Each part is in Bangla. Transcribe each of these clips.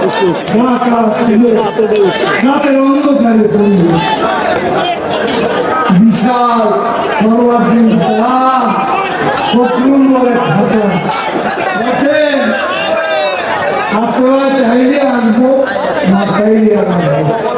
উঠছে উঠছে হাতটা উঠছে বিশাল সর্বাধিক আপনারা চাইলে আনব না চাইলে আনব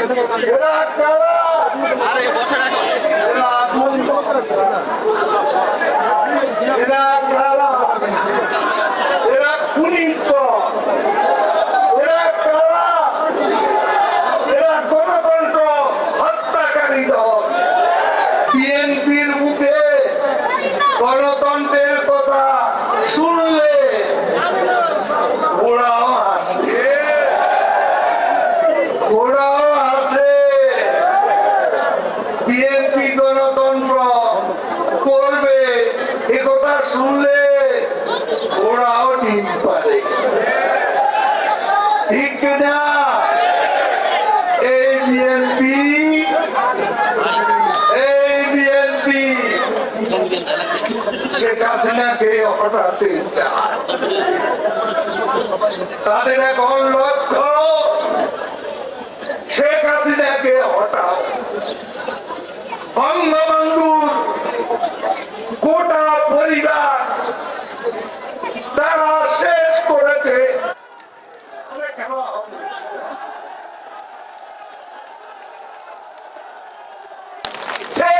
এরা বসে এরা আসল এরা কারা এরা খুনির দল এরা কারা এরা গণতন্ত্র হত্যাকারী দল বিএনপির মুখে গণতন্ত্রের কথা শুনলে ওরাও আসে ওরাও আছে বিএনপি গণতন্ত্র করবে একথা শুনলে ওরাও ঠিক পারে। ঠিক না তাদের এখন লক্ষ্য শেখ হাসিনাকে হটাও বঙ্গবন্ধুর গোটা পরিবার তারা শেষ করেছে তাহলে কেন হবে?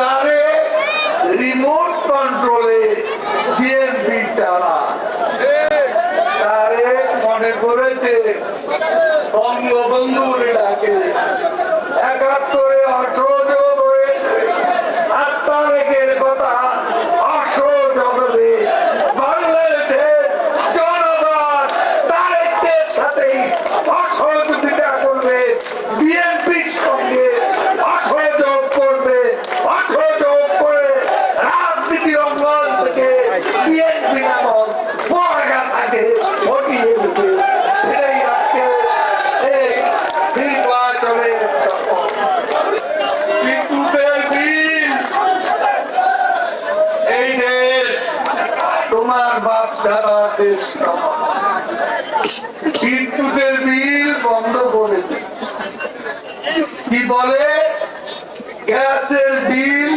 তারে রিমোট কন্ট্রোলে সিএনপি চালা তারে মনে করেছে, বঙ্গবন্ধু ডাকে। একাত্তরে অসহযোগ হয়েছে। আত্মারেকের কথা অসহযোগ বলে গ্যাসের বিল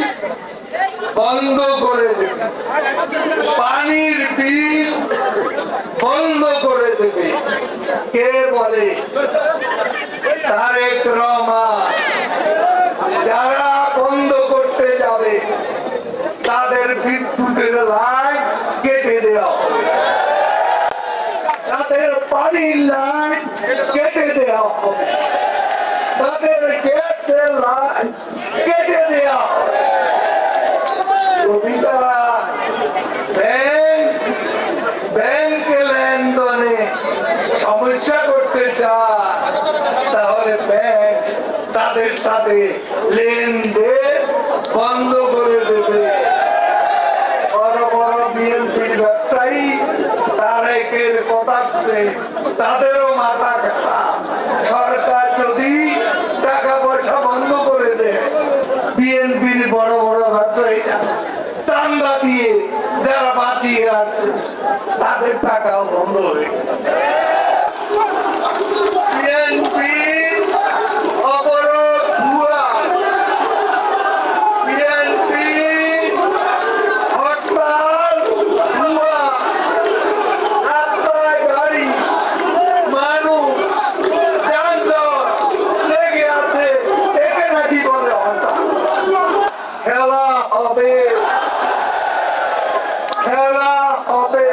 বন্ধ করে দেবে। পানির বিল বন্ধ করে দেবে। কে বলে? তারেক রহমান। যারা বন্ধ করতে যাবে, তাদের বিদ্যুতের লাইন কেটে দেওয়া। তাদের পানির লাইন কেটে দেওয়া হবে। তাদের লাইন কেটে ব্যাংক তাদের সাথে লেনদেন বন্ধ করে দেবে। বড় বড় বিএনপির ব্যবসায়ী, তারেকের কথাতে তাদেরও মাথা খাতা সরকার যদি টাকা পয়সা বন্ধ করে দেয় বিএনপির বড় বড় ব্যবসায়ীরা চান্দা দিয়ে যারা বাঁচিয়ে আছে তাদের টাকাও বন্ধ হয়ে গেছে। বিএনপি অবরোধ ভুয়া বিএনপি হরতাল ভুয়া রাস্তায় গাড়ি মানুষ যানজট লেগে আছে একে নাকি বলে হরতাল খেলা হবে খেলা হবে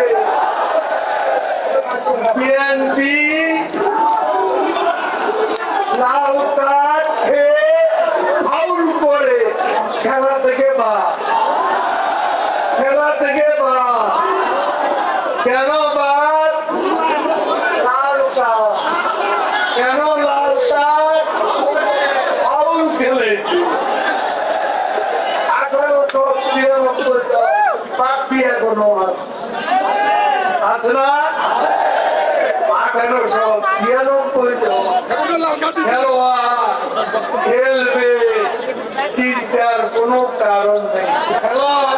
বিএনপি লাল কার্ড খেয়ে ফাউল করে খেলা থেকে বা। খেলা থেকে বা। কেন বাদ লাল কার্ড কেন লাল কার্ড ফাউল খেলেছে আঠারোশো তিরানব্বই বাকি এখনও আছে। আছে না? আঠারোশো ছিয়ানব্বই খেলোয়াড় খেলবে চিন্তার কোনো কারণ নেই খেলা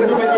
Gracias.